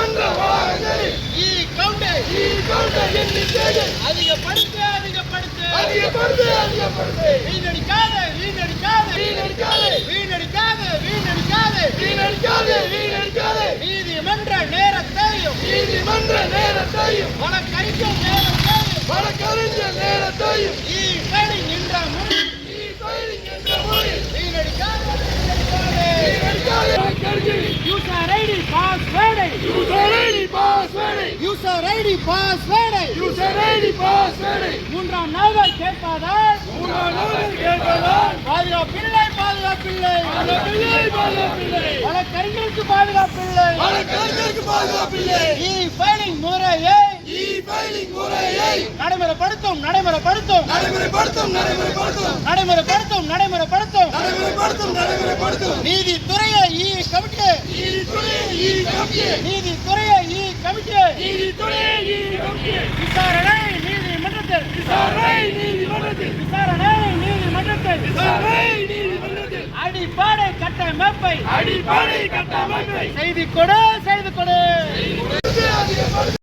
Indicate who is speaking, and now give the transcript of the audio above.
Speaker 1: நீதிமன்ற வளாகங்களில்
Speaker 2: இ கவுண்டை.
Speaker 1: ஈ கவுண்டர் எண்ணிக்கையை
Speaker 2: அதிகப்படுத்து அதிகப்படுத்து.
Speaker 1: அதிகப்படுத்து அதிகப்படுத்து.
Speaker 2: வீணடிக்காதே வீணடிக்காதே.
Speaker 1: வீணடிக்காதே.
Speaker 2: வீணடிக்காதே வீணடிக்காதே.
Speaker 1: வீணடிக்காதே வீணடிக்காதே.
Speaker 2: நீதிமன்ற நேரத்தையும்
Speaker 1: நீதிமன்ற நேரத்தையும்.
Speaker 2: வழக்கறிஞர் நேரத்தையும்
Speaker 1: வழக்கறிஞர் நேரத்தையும்
Speaker 2: இ ஃபைலிங் என்ற முறை
Speaker 1: ஈ ஃபைலிங் என்ற முறையில்
Speaker 2: வீணடிக்காதே வீணடிக்காதே
Speaker 1: வீணடிக்காதே வழக்கறிஞர்
Speaker 2: யூசர் ஐடி பாஸ்வேர்டை
Speaker 1: யூசர் ஐடி பாஸ்வேர்டை
Speaker 2: ஐடி பாஸ்வேர்டை
Speaker 1: யூசர் ஐடி பாஸ்வேர்டை
Speaker 2: மூன்றாம் நபர் கேட்பதால்
Speaker 1: மூன்றாம் நபர் கேட்பதால்
Speaker 2: பாதுகாப்பில்லை பாதுகாப்பில்லை.
Speaker 1: பாதுகாப்பில்லை பாதுகாப்பில்லை.
Speaker 2: வழக்கறிஞருக்கு பாதுகாப்பில்லை.
Speaker 1: வழக்கறிஞருக்கு பாதுகாப்பில்லை.
Speaker 2: இ ஃபைலிங் முறையை
Speaker 1: இ ஃபைலிங் முறையை
Speaker 2: நடைமுறைப்படுத்தும் நடைமுறைப்படுத்தும்.
Speaker 1: நடைமுறைப்படுத்தும் நடைமுறைப்படுத்தும்.
Speaker 2: நடைமுறைப்படுத்தும் நடைமுறைப்படுத்தும்.
Speaker 1: நடைமுறைப்படுத்தும் நடைமுறைப்படுத்தும்.
Speaker 2: நீதித்துறையை இ கமிட்டி
Speaker 1: நீதித்துறையை
Speaker 2: இ கமிட்டி
Speaker 1: நீதித்துறையை
Speaker 2: கட்டமைப்பை.
Speaker 1: அடிப்படை கட்டமைப்பை.
Speaker 2: செய்து கொடு செய்து கொடு.